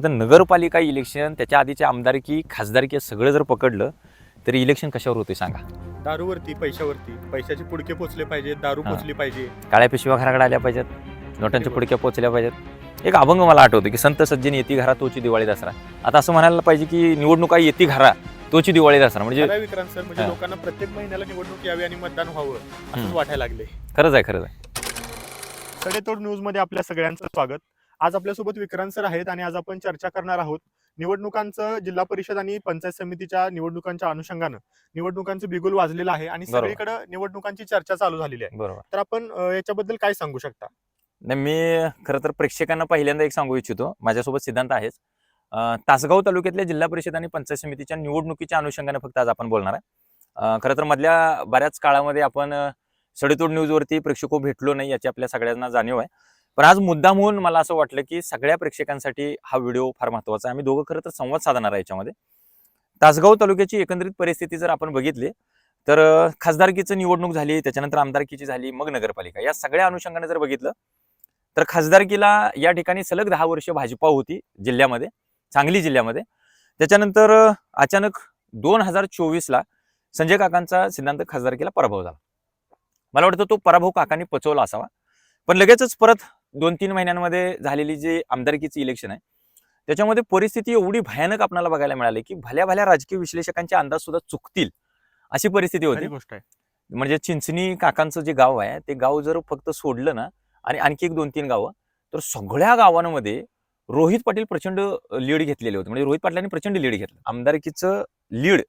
आता नगरपालिका इलेक्शन त्याच्या आधीचे आमदारकी खासदारकी सगळं जर पकडलं तरी इलेक्शन कशावर होते सांगा? दारूवरती पैशावरती. पैशाचे पुडके पोचले पाहिजे दारू हा. पोचली पाहिजे. काळ्या पिशव्या घराकडे आल्या पाहिजेत नोटांच्या पुडक्या पोचल्या पाहिजेत. एक अभंग मला आठवतो की संत सज्जन येती घरा तोची दिवाळी दसरा. आता असं म्हणायला पाहिजे की निवडणुका येती घरा तोची दिवाळी दसरा. म्हणजे खरा विक्रांत सर म्हणजे हा. लोकांना प्रत्येक महिन्याला निवडणूक यावी आणि मतदान व्हावं असंच हम्म. वाटायला लागले खरंच आहे खरंच आहे. सडेतोड न्यूजमध्ये आपल्या सगळ्यांचं स्वागत. आज आपल्यासोबत विक्रांत सर आहेत आणि आज आपण चर्चा करणार आहोत निवडणुकांचं जिल्हा परिषद आणि पंचायत समितीच्या निवडणुकांच्या अनुषंगानं. निवडणुकांचं बिगुल वाजलेलं आहे आणि बरोबर. सगळीकडे निवडणुकांची चर्चा चालू झालेली आहे. बरोबर. तर आपण अं, याच्याबद्दल काय सांगू शकता? नाही मी खरं तर प्रेक्षकांना पहिल्यांदा एक सांगू इच्छितो. माझ्यासोबत सिद्धांत आहेच. अं, तासगाव तालुक्यातल्या जिल्हा परिषद आणि पंचायत समितीच्या निवडणुकीच्या अनुषंगाने फक्त आज आपण बोलणार आहे. अं, खरं तर मधल्या बऱ्याच काळामध्ये आपण अं, सडेतोड न्यूजवरती प्रेक्षको भेटलो नाही याची आपल्या सगळ्यांना जाणीव आहे. पण आज मुद्दा म्हणून मला असं वाटलं की सगळ्या प्रेक्षकांसाठी हा व्हिडिओ फार महत्त्वाचा आहे. आम्ही दोघं खरं तर संवाद साधणार आहे याच्यामध्ये. तासगाव तालुक्याची एकंदरीत परिस्थिती जर आपण बघितली तर खासदारकीचं निवडणूक झाली त्याच्यानंतर आमदारकीची झाली मग नगरपालिका. या सगळ्या अनुषंगाने जर बघितलं तर खासदारकीला या ठिकाणी सलग दहा वर्ष भाजपा होती जिल्ह्यामध्ये सांगली जिल्ह्यामध्ये. त्याच्यानंतर अचानक दोन हजार चोवीसला संजय काकांचा सिद्धांत खासदारकीला पराभव झाला. मला वाटतं तो पराभव काकांनी पचवला असावा. पण लगेचच परत दोन तीन महिन्यांमध्ये झालेली जी आमदारकीची इलेक्शन आहे त्याच्यामध्ये परिस्थिती एवढी भयानक आपल्याला बघायला मिळाली की भल्या भल्या राजकीय विश्लेषकांचे अंदाज सुद्धा चुकतील अशी परिस्थिती होती. गोष्ट आहे. म्हणजे चिंचणी काकांचं जे गाव आहे ते गाव जर फक्त सोडलं ना आणि आणखी एक दोन तीन गावं तर सगळ्या गावांमध्ये रोहित पाटील प्रचंड लीड घेतलेले होते. म्हणजे रोहित पाटलांनी प्रचंड लीड घेतलं. आमदारकीचं लीड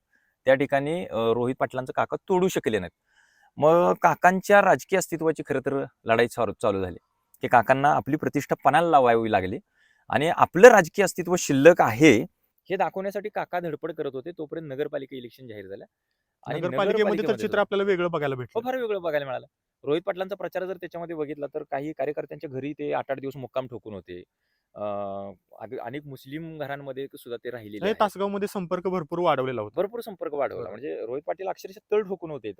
त्या ठिकाणी रोहित पाटलांचं काका तोडू शकले नाहीत. मग काकांच्या राजकीय अस्तित्वाची खरं तर लढाई चालू झाली. की काकांना आपली प्रतिष्ठा पणाला लावावी लागली. आणि आपलं राजकीय अस्तित्व शिल्लक आहे हे दाखवण्यासाठी काका धडपड करत होते. तोपर्यंत नगरपालिका इलेक्शन जाहीर झालं नगरपालिकेमध्ये तर चित्र आपल्याला वेगळं बघायला हो भेटलं फार वेगळं बघायला मिळालं. रोहित पाटलांचा प्रचार जर त्याच्यामध्ये बघितला तर काही कार्यकर्त्यांच्या घरी ते आठ आठ दिवस मुक्काम ठोकून होते. अनेक मुस्लिम घरांमध्ये सुद्धा ते राहिलेले नाही, आहेत. तासगावमध्ये संपर्क भरपूर वाढवलेला होता. भरपूर संपर्क वाढवला. म्हणजे रोहित पाटील अक्षरशः तळ ठोकून होते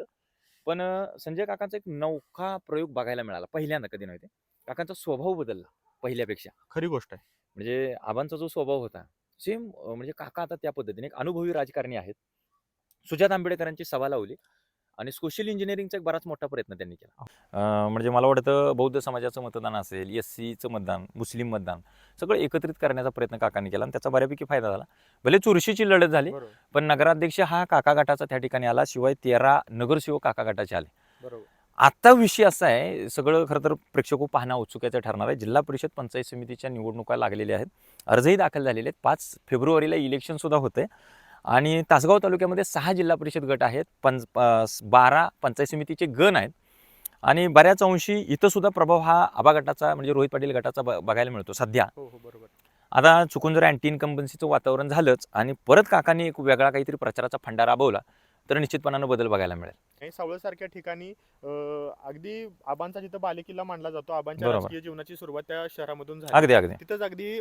पण संजय काकांचा एक नौका प्रयोग बघायला मिळाला पहिल्यांदा कधी नव्हते काकांचा स्वभाव बदलला पहिल्यापेक्षा. खरी गोष्ट आहे. म्हणजे आबांचा जो स्वभाव होता सेम म्हणजे काका आता त्या पद्धतीने एक अनुभवी राजकारणी आहेत. सुजात आंबेडकरांची सभा लावली. आणि सोशल इंजिनिअरिंगचा एक बराच मोठा प्रयत्न त्यांनी केला. म्हणजे मला वाटतं बौद्ध समाजाचं मतदान असेल एस सीचं मतदान मुस्लिम मतदान सगळं एकत्रित करण्याचा प्रयत्न काकांनी केला आणि त्याचा बऱ्यापैकी फायदा झाला. भले चुरशीची लढत झाली पण नगराध्यक्ष हा काका गटाचा त्या ठिकाणी आला शिवाय तेरा नगरसेवक काका गटाचे आले. बरोबर. आता विषय असा आहे सगळं खरं तर प्रेक्षको पाहणं उत्सुकाचं ठरणार आहे. जिल्हा परिषद पंचायत समितीच्या निवडणुका लागलेल्या आहेत. अर्जही दाखल झालेले आहेत. पाच फेब्रुवारीला इलेक्शन सुद्धा होते आणि तासगाव तालुक्यामध्ये सहा जिल्हा परिषद गट आहेत. पंच बारा पंचायत समितीचे गण आहेत. आणि बऱ्याच अंशी इथं सुद्धा प्रभाव हा आबा गटाचा म्हणजे रोहित पाटील गटाचा बघायला मिळतो सध्या. हो हो बरोबर. आता चुकून जर अँटी इन्कम्बन्सीचं वातावरण झालंच आणि परत काकांनी एक वेगळा काहीतरी प्रचाराचा फंडा राबवला तर निश्चितपणानं बदल बघायला मिळेल. आणि सावळ सारख्या ठिकाणी अगदी आबांचा जिथं बालेकिल्ला मानला जातो आबांच्या. राजकीय जीवनाची सुरुवात त्या शहरामधून झाली. अगदी अगदी. तिथंच अगदी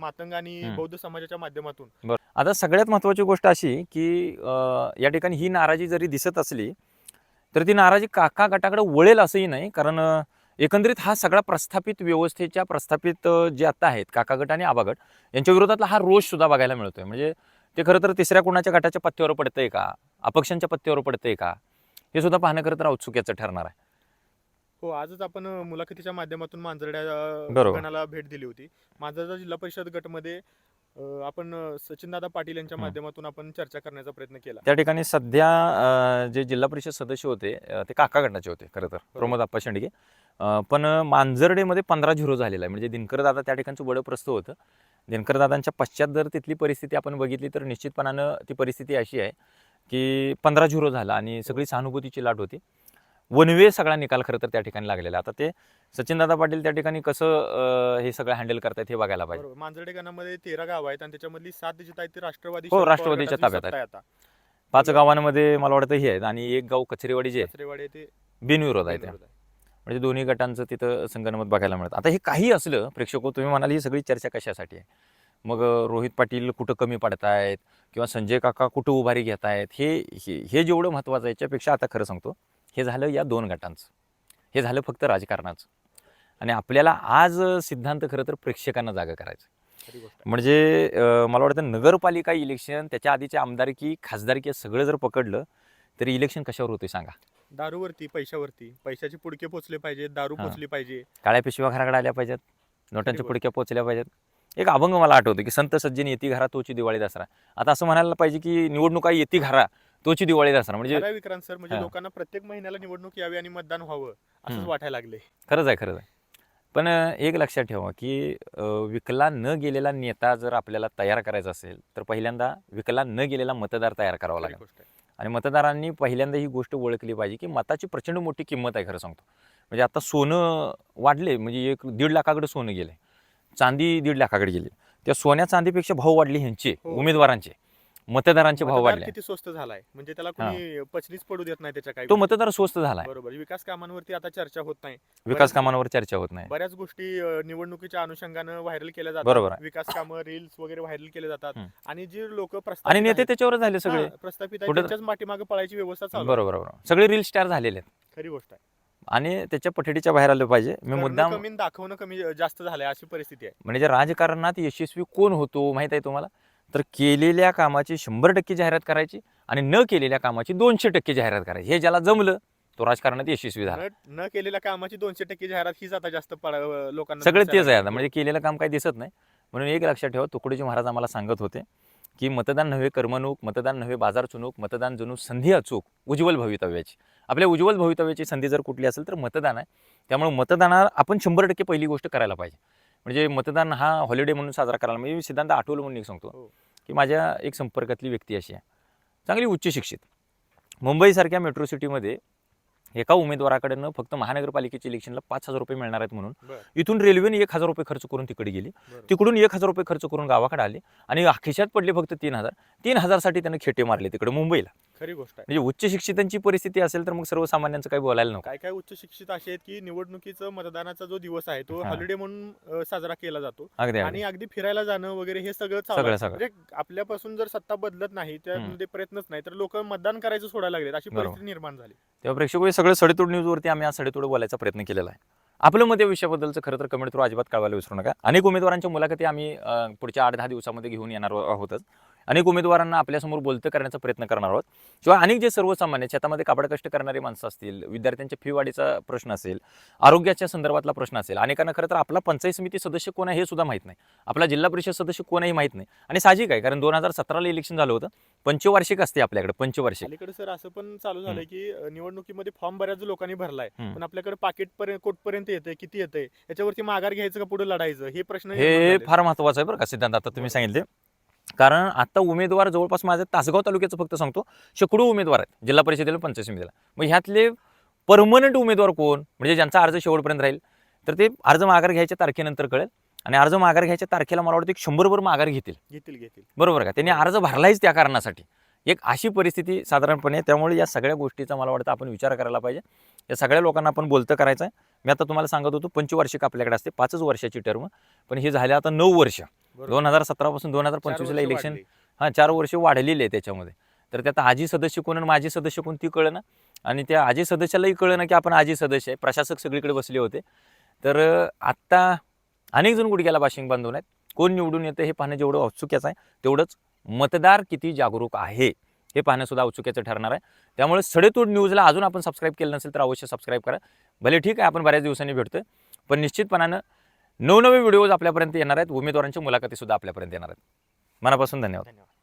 मातंग आणि. बौद्ध समाजाच्या माध्यमातून आता सगळ्यात महत्त्वाची गोष्ट अशी की या ठिकाणी ही नाराजी जरी दिसत असली तर ती नाराजी काका गटाकडे वळेल असंही नाही. कारण एकंदरीत हा सगळा प्रस्थापित व्यवस्थेच्या प्रस्थापित जे आता आहेत काका गट आणि आबा गट यांच्या विरोधातला हा रोष सुद्धा बघायला मिळतोय. म्हणजे ते खरं तर तिसऱ्या कोणाच्या गटाच्या पत्त्यावर पडतंय का? अपक्षांच्या पत्त्यावर पडतंय का? हे सुद्धा पाहणं खरं तर औत्सुक्याचं ठरणार आहे. हो आजच आपण मुलाखतीच्या माध्यमातून मांजरड्या. गणाला भेट दिली होती. मांजरडा जिल्हा परिषद गटमध्ये आपण सचिनदादा पाटील यांच्या. माध्यमातून आपण चर्चा करण्याचा प्रयत्न केला. त्या ठिकाणी सध्या जे जिल्हा परिषद सदस्य होते ते काका गटाचे होते खरं तर. प्रमोद आप्पा शेंडगे. पण मांजर्डेमध्ये पंधरा झिरो झालेला आहे. म्हणजे दिनकर दादा त्या ठिकाणचं बडं प्रस्त होतं. दिनकर दादांच्या पश्चात जर तिथली परिस्थिती आपण बघितली तर निश्चितपणानं ती परिस्थिती अशी आहे की पंधरा झिरो झाला आणि सगळी सहानुभूतीची लाट होती. वनवे सगळा निकाल खरं तर त्या ठिकाणी लागलेला. आता ते सचिनदादा पाटील त्या ठिकाणी कसं हे सगळं हँडल करतायत हे बघायला पाहिजे. बरोबर. मांजरडे गणामध्ये तेरा गाव आहेत आणि त्याच्यामधली सात जी आहेत ती राष्ट्रवादी हो, राष्ट्रवादीच्या ताब्यात सत्ता आहे आता. पाच गावांमध्ये मला वाटतं हे आहेत आणि एक गाव कचरेवाडी जे आहे, कचरेवाडी ते बिनविरोध आहे आहे. म्हणजे दोन्ही गटांचं तिथं संगनमत बघायला मिळतं. आता हे काही असलं प्रेक्षको तुम्ही म्हणाल ही सगळी चर्चा कशासाठी आहे? मग अं, रोहित पाटील कुठं कमी पडतायत किंवा संजय काका कुठं उभारी घेत आहेत हे हे हे जेवढं महत्त्वाचं आहे याच्यापेक्षा आता खरं सांगतो हे झालं या दोन गटांचं. हे झालं फक्त राजकारणाचं. आणि आपल्याला आज सिद्धांत खरं तर प्रेक्षकांना जागा करायचं. म्हणजे मला वाटतं नगरपालिका इलेक्शन त्याच्या आधीचे आमदारकी खासदारकी सगळं जर पकडलं तरी इलेक्शन कशावर होते सांगा? दारूवरती पैशावरती. पैशाचे पुडके पोचले पाहिजे दारू. पोचली पाहिजे. काळ्या पिशव्या घराकडे आल्या पाहिजेत नोटांच्या. पुडक्या पोचल्या पाहिजेत. एक अभंग मला आठवतो की संत सज्जन येती घरा तोची दिवाळी दसरा. आता असं म्हणायला पाहिजे की निवडणुका येती घरा तोची दिवाळी दसरा म्हणजे खरं विक्रांत सर म्हणजे हा. लोकांना प्रत्येक महिन्याला निवडणूक यावी आणि मतदान व्हावं असंच हम्म. वाटायला लागले खरंच आहे खरंच आहे पण अं, एक लक्षात ठेवा की अं, विकला न गेलेला नेता जर आपल्याला तयार करायचा असेल तर पहिल्यांदा विकला न गेलेला मतदार तयार करावा खरी लागेल गोष्ट आहे. आणि मतदारांनी पहिल्यांदा ही गोष्ट ओळखली पाहिजे की मताची प्रचंड मोठी किंमत आहे खरं सांगतो म्हणजे आता सोनं वाढले म्हणजे एक दीड लाखाकडे सोनं गेले चांदी दीड लाखाकडे गेली त्या सोन्या चांदीपेक्षा भाव वाढले ह्यांचे हो. उमेदवारांचे मतदारांचे भाव मतदार वाढले. किती स्वस्त झालाय? म्हणजे त्याला कोणी पचनीच पडू देत नाही त्याच्या काही तो. मतदार स्वस्त झालाय. बरोबर. विकास कामांवरती आता चर्चा होत नाही. विकास बऱ्याच- कामांवर चर्चा होत नाही. बऱ्याच गोष्टी अ, निवडणुकीच्या अनुषंगानं व्हायरल केल्या बरोबर जातात आहे. विकास कामं रील्स वगैरे व्हायरल केले जातात. हम्म. आणि जी लोक आणि नेते त्याच्यावर झाले सगळे. प्रस्थापित आहे कुठं- त्यांच्याच माठीमागे पळायची व्यवस्था चालू आहे. बरोबर बरोबर. सगळे रील स्टार झालेले आहेत. खरी गोष्ट आहे. आणि त्याच्या पठडीच्या बाहेर आलं पाहिजे. मी करणं मुद्दाम कमी दाखवणं कमी जास्त झालंय अशी परिस्थिती आहे. म्हणजे राजकारणात यशस्वी कोण होतो माहीत आहे तुम्हाला? तर केलेल्या कामाची शंभर टक्के जाहिरात करायची आणि न केलेल्या कामाची दोनशे टक्के जाहिरात करायची. हे ज्याला जमलं तो राजकारणात यशस्वी झाला. न- केलेल्या कामाची दोनशे टक्के जाहिरात हीच आता जास्त लोकांना सगळं तेच आहे आता. म्हणजे केलेलं काम काही दिसत नाही. म्हणून एक लक्षात ठेवा तुकडोजी महाराज आम्हाला सांगत होते की मतदान नव्हे कर्मणूक मतदान नव्हे बाजार चुनूक मतदान जणू संधी अचूक उज्ज्वल भवितव्याची. आपल्या उज्ज्वल भवितव्याची संधी जर कुठली असेल तर मतदान आहे. त्यामुळे मतदानात आपण शंभर टक्के पहिली गोष्ट करायला पाहिजे. म्हणजे मतदान हा हॉलिडे म्हणून साजरा करायला म्हणजे मी सिद्धांत आठवलं म्हणून एक सांगतो. हो. की माझ्या एक संपर्कातली व्यक्ती अशी आहे. चांगली उच्च शिक्षित. मुंबईसारख्या मेट्रो सिटीमध्ये एका उमेदवाराकडनं फक्त महानगरपालिकेच्या इलेक्शनला पाच हजार रुपये मिळणार आहेत म्हणून इथून रेल्वेने एक हजार रुपये खर्च करून तिकडे गेली. तिकडून एक हजार रुपये खर्च करून गावाकडे आले आणि खिशात पडले फक्त तीन हजार. तीन हजारसाठी त्यानं खेटे मारले तिकडे मुंबईला. खरी गोष्ट आहे. म्हणजे उच्च शिक्षितांची परिस्थिती असेल तर मग सर्वसामान्यांचं काही बोलायला नको. काय काय उच्च शिक्षित असे आहेत की निवडणुकीचं मतदानाचा जो दिवस आहे तो हा. हॉलिडे म्हणून अ, साजरा केला जातो. अगदी आणि अगदी अगदी फिरायला जाणं वगैरे हे सगळं चालू सगळं- आहे. सगळं. म्हणजे आपल्यापासून जर सत्ता बदलत नाही त्यामध्ये प्रयत्नच नाही तर लोक मतदान करायचं सोडायला लागलेत अशी बरोबर. परिस्थिती निर्माण झाली. तेव्हा प्रेक्षक सगळं सडेतोड न्यूजवरती आम्ही आज सडेतोड बोलायचा प्रयत्न केलेला आहे. आपलं मत या विषयाबद्दलचं खरं तर कमेंट थ्रू अजिबात कळवायला विसरू नका. अनेक उमेदवारांच्या मुलाखती आम्ही अं, पुढच्या आठ दहा दिवसामध्ये घेऊन येणार आहोतच. अनेक उमेदवारांना आपल्यासमोर बोलतं करण्याचा प्रयत्न करणार आहोत. किंवा अनेक जे सर्वसामान्य शेतामध्ये काबड कष्ट करणारी माणसं असतील विद्यार्थ्यांच्या फी वाढीचा प्रश्न असेल आरोग्याच्या संदर्भातला प्रश्न असेल अनेकांना खरं तर आपला पंचायत समिती सदस्य कोण आहे हे सुद्धा माहीत नाही. आपला जिल्हा परिषद सदस्य कोण आहे माहीत नाही. आणि साहजिक आहे कारण दोन हजार सतराला इलेक्शन झालं होतं. पंचवार्षिक असते आपल्याकडे पंचवार्षिक. अलीकडे सर असं पण चालू झालंय की निवडणुकीमध्ये फॉर्म बऱ्याच लोकांनी भरलाय. पण आपल्याकडे पाकिट पर्यंत कोटपर्यंत येतंय किती येतंय? याच्यावरती माघार घ्यायचं का पुढे लढायचं? हे प्रश्न हे. फार महत्वाचं आहे बरं का सिद्धांत. आता तुम्ही सांगितले. कारण आता उमेदवार जवळपास माझ्या तासगाव तालुक्याचं फक्त सांगतो शेकडो उमेदवार आहेत जिल्हा परिषदेला पंचायत समितीला मग ह्यातले परमनंट उमेदवार कोण? म्हणजे ज्यांचा अर्ज शेवटपर्यंत राहील. तर ते अर्ज माघार घ्यायच्या तारखेनंतर कळेल आणि अर्ज माघार घ्यायच्या तारखेला मला वाटतं एक शंभरभर माघार घेतील. घेतील घेतील. बरोबर का? त्यांनी अर्ज भरलाच त्या कारणासाठी. एक अशी परिस्थिती साधारणपणे आहे. त्यामुळे या सगळ्या गोष्टीचा मला वाटतं आपण विचार करायला पाहिजे. या सगळ्या लोकांना आपण बोलतं करायचं आहे मी आता तुम्हाला सांगत होतो पंचवार्षिक आपल्याकडे असते पाचच वर्षाची टर्म पण हे झाले आता नऊ वर्ष. दोन हजार सतरापासून दोन हजार पंचवीसला इलेक्शन. हां चार वर्ष वाढलेली आहे त्याच्यामध्ये. तर त्यात आजी सदस्य कोण आणि माजी सदस्य कोण ती कळलं ना आणि त्या आजी सदस्यालाही कळलं ना की आपण आजी सदस्य आहे. प्रशासक सगळीकडे बसले होते. तर आत्ता अनेक जण गुडघ्याला बाशिंग बांधून आहेत? कोण निवडून येतं हे पाहणं जेवढं औत्सुक्याचं आहे तेवढंच मतदार किती जागरूक आहे हे पाहणं सुद्धा औत्सुक्याचं ठरणार आहे. त्यामुळे सडेतोड न्यूजला अजून आपण सबस्क्राईब केलं नसेल तर अवश्य सबस्क्राईब करा. भले ठीक आहे आपण बऱ्याच दिवसांनी भेटतोय पण निश्चितपणानं नवनवे व्हिडिओज आपल्यापर्यंत येणार आहेत. उमेदवारांच्या मुलाखतीसुद्धा आपल्यापर्यंत येणार आहेत. मनापासून धन्यवाद. धन्यवाद.